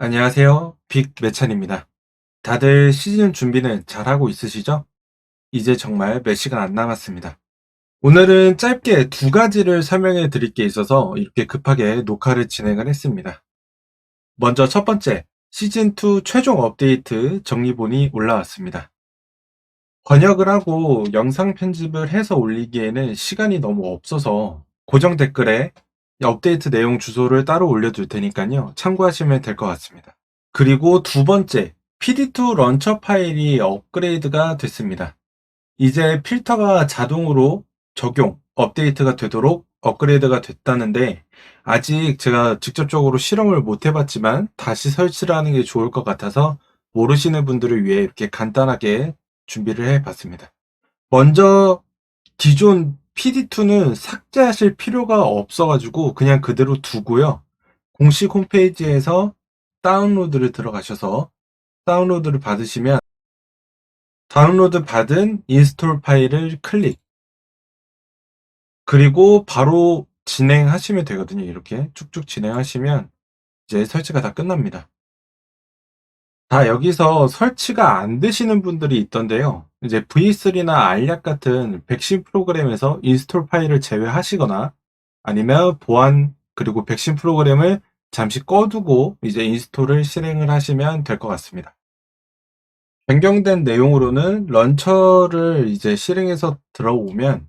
안녕하세요. 빅 매찬입니다. 다들 시즌 준비는 잘하고 있으시죠? 이제 정말 몇 시간 안 남았습니다. 오늘은 짧게 두 가지를 설명해 드릴 게 있어서 이렇게 급하게 녹화를 진행을 했습니다. 먼저 첫 번째, 시즌2 최종 업데이트 정리본이 올라왔습니다. 번역을 하고 영상 편집을 해서 올리기에는 시간이 너무 없어서 고정 댓글에 업데이트 내용 주소를 따로 올려둘 테니까요. 참고하시면 될 것 같습니다. 그리고 두 번째, PD2 런처 파일이 업그레이드가 됐습니다. 이제 필터가 자동으로 적용, 업데이트가 되도록 업그레이드가 됐다는데 아직 제가 직접적으로 실험을 못 해봤지만 다시 설치를 하는 게 좋을 것 같아서 모르시는 분들을 위해 이렇게 간단하게 준비를 해봤습니다. 먼저 기존 PD2는 삭제하실 필요가 없어가지고 그냥 그대로 두고요. 공식 홈페이지에서 다운로드를 들어가셔서 다운로드를 받으시면 다운로드 받은 인스톨 파일을 클릭 그리고 바로 진행하시면 되거든요. 이렇게 쭉쭉 진행하시면 이제 설치가 다 끝납니다. 다 여기서 설치가 안 되시는 분들이 있던데요. 이제 V3나 알약 같은 백신 프로그램에서 인스톨 파일을 제외하시거나 아니면 보안 그리고 백신 프로그램을 잠시 꺼두고 이제 인스톨을 실행을 하시면 될 것 같습니다. 변경된 내용으로는 런처를 이제 실행해서 들어오면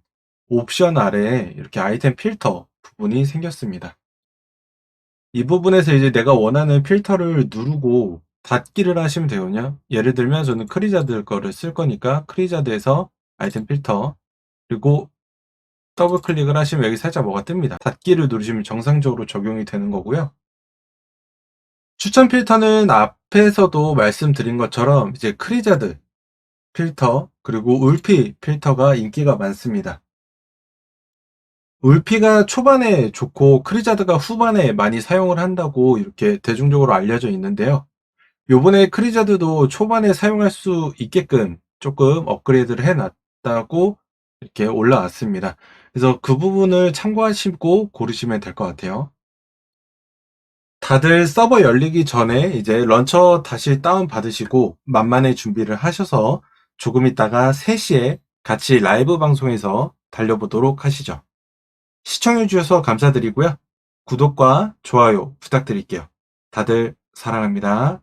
옵션 아래에 이렇게 아이템 필터 부분이 생겼습니다. 이 부분에서 이제 내가 원하는 필터를 누르고 닫기를 하시면 되거든요. 예를 들면 저는 크리자드 거를 쓸 거니까 크리자드에서 아이템 필터 그리고 더블 클릭을 하시면 여기 살짝 뭐가 뜹니다. 닫기를 누르시면 정상적으로 적용이 되는 거고요. 추천 필터는 앞에서도 말씀드린 것처럼 이제 크리자드 필터 그리고 울피 필터가 인기가 많습니다. 울피가 초반에 좋고 크리자드가 후반에 많이 사용을 한다고 이렇게 대중적으로 알려져 있는데요. 요번에 크리자드도 초반에 사용할 수 있게끔 조금 업그레이드를 해놨다고 이렇게 올라왔습니다. 그래서 그 부분을 참고하시고 고르시면 될 것 같아요. 다들 서버 열리기 전에 이제 런처 다시 다운 받으시고 만만의 준비를 하셔서 조금 있다가 3시에 같이 라이브 방송에서 달려보도록 하시죠. 시청해주셔서 감사드리고요. 구독과 좋아요 부탁드릴게요. 다들 사랑합니다.